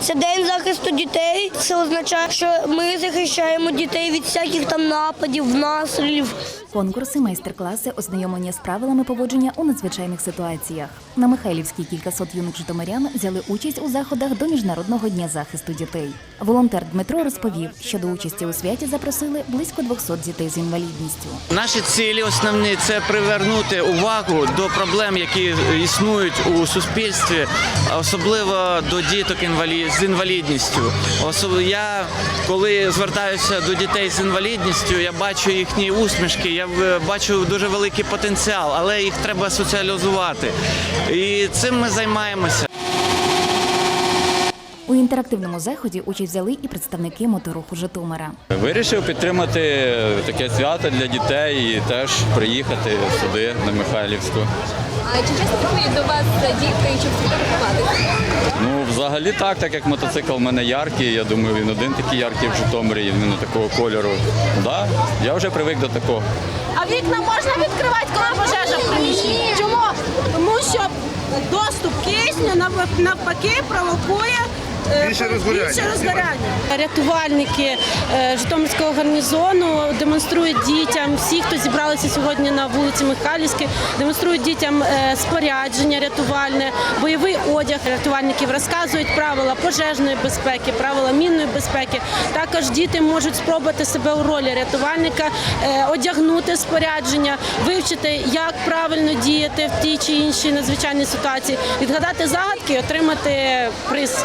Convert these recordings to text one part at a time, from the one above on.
Це день захисту дітей. Це означає, що ми захищаємо дітей від всяких там нападів, настрілів. Конкурси, майстер-класи, ознайомлення з правилами поводження у надзвичайних ситуаціях. На Михайлівській кількасот юних житомирян взяли участь у заходах до Міжнародного дня захисту дітей. Волонтер Дмитро розповів, що до участі у святі запросили близько 200 дітей з інвалідністю. Наші цілі основні це привернути увагу до проблем, які існують у суспільстві, особливо до діток інвалі- з інвалідністю. Я коли звертаюся до дітей з інвалідністю, я бачу їхні усмішки, я бачу дуже великий потенціал, але їх треба соціалізувати. І цим ми займаємося. У інтерактивному заході участь взяли і представники моторуху Житомира. Вирішив підтримати таке свято для дітей і теж приїхати сюди, на Михайлівську. А чи часто приходять до вас дітки, щоб фотографуватися? Ну, взагалі так, так як мотоцикл в мене яркий, я думаю, він один такий яркий в Житомирі, він такого кольору. Да, я вже привик до такого. А вікна можна відкривати, коли пожежа в приміщенні? Чому? Тому що доступ кисню навпаки провокує Більше розгоряння. більше розгоряння. Рятувальники е, Житомирського гарнізону демонструють дітям, всі, хто зібралися сьогодні на вулиці Михайлівській, демонструють дітям е, спорядження рятувальне, бойовий одяг рятувальників, розказують правила пожежної безпеки, правила мінної безпеки. Також діти можуть спробувати себе у ролі рятувальника, е, одягнути спорядження, вивчити, як правильно діяти в тій чи іншій надзвичайній ситуації, відгадати загадки і отримати приз.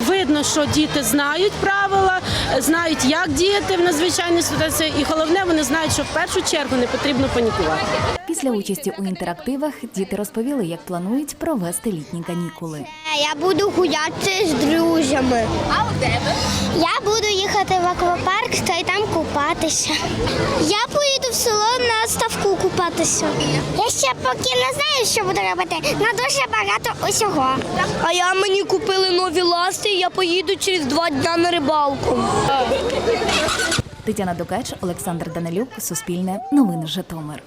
Видно, що діти знають правила, знають, як діяти в надзвичайній ситуації, і головне, вони знають, що в першу чергу не потрібно панікувати. Після участі у інтерактивах діти розповіли, як планують провести літні канікули. Я буду гуляти з друзями. А у тебе? Я буду їхати в аквапарк та й там купатися. Я поїду в село купатися. Я ще поки не знаю, що буду робити. На дуже багато усього. А я мені купили нові ласти, і я поїду через два дня на рибалку. Тетяна Дукач, Олександр Данилюк, Суспільне, Новини Житомир.